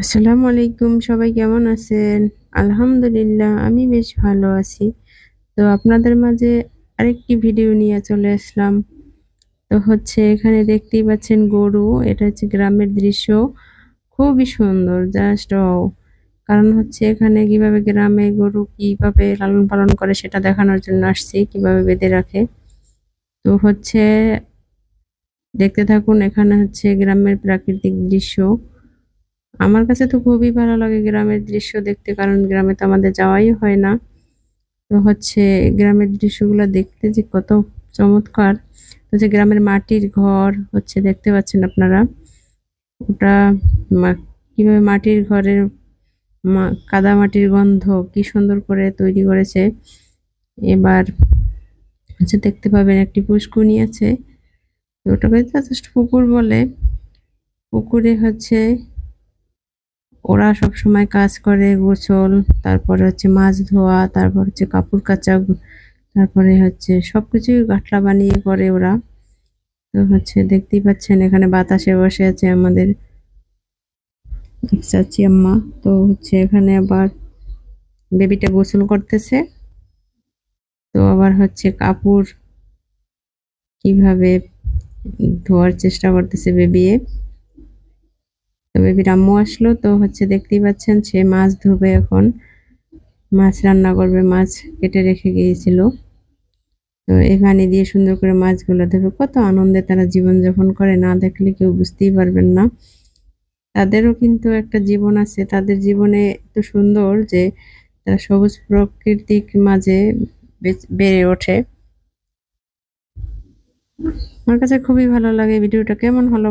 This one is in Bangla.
আসসালামু আলাইকুম, সবাই কেমন আছেন? আলহামদুলিল্লাহ, আমি বেশ ভালো আছি। তো আপনাদের মাঝে আরেকটি ভিডিও নিয়ে চলে আসলাম। তো হচ্ছে এখানে দেখতেই পাচ্ছেন গরু, এটা হচ্ছে গ্রামের দৃশ্য। খুবই সুন্দর, জাস্ট কারণ হচ্ছে এখানে কীভাবে গ্রামে গরু কীভাবে লালন পালন করে সেটা দেখানোর জন্য আসছি, কীভাবে বেঁধে রাখে। তো হচ্ছে দেখতে থাকুন, এখানে হচ্ছে গ্রামের প্রাকৃতিক দৃশ্য। আমার কাছে তো খুবই ভালো লাগে গ্রামের দৃশ্য দেখতে, কারণ গ্রামে তো আমাদের যাওয়াই হয় না। তো হচ্ছে গ্রামের দৃশ্যগুলো দেখতে যে কত চমৎকার। যে গ্রামের মাটির ঘর হচ্ছে, দেখতে পাচ্ছেন আপনারা? ওটা কীভাবে মাটির ঘরের কাদা মাটির গন্ধ, কি সুন্দর করে তৈরি করেছে। এবার হচ্ছে দেখতে পাবেন একটি পুষ্কুনি আছে। ওটাকে জাস্ট পুকুর বলে। পুকুরে হচ্ছে ওরা সব সময় কাজ করে, গোসল, তারপরে হচ্ছে মাছ ধোয়া, তারপর হচ্ছে কাপড় কাচা, তারপরে হচ্ছে সবকিছুই গাঠলা বানিয়ে করে ওরা। তো হচ্ছে দেখতেই পাচ্ছেন, এখানে বাতাসে বসে আছে আমাদের চাচি আম্মা। তো হচ্ছে এখানে আবার বেবিটা গোসল করতেছে। তো আবার হচ্ছে কাপড় কীভাবে ধোয়ার চেষ্টা করতেছে বেবিয়ে। বেবির আম্মু আসলো, তো হচ্ছে দেখতেই পাচ্ছেন সে মাছ ধুবে এখন। মাছ রান্না করবে, মাছ কেটে রেখে গিয়েছিল। তো এই পানি দিয়ে সুন্দর করে মাছগুলো ধুবে। কত আনন্দে তারা জীবনযাপন করে, না দেখলে কেউ বুঝতেই পারবেন না। তাদেরও কিন্তু একটা জীবন আছে। তাদের জীবনে এত সুন্দর যে তারা সবুজ প্রকৃতিক মাঝে বেড়ে ওঠে। আমার কাছে খুবই ভালো লাগে, ভিডিওটা কেমন হলো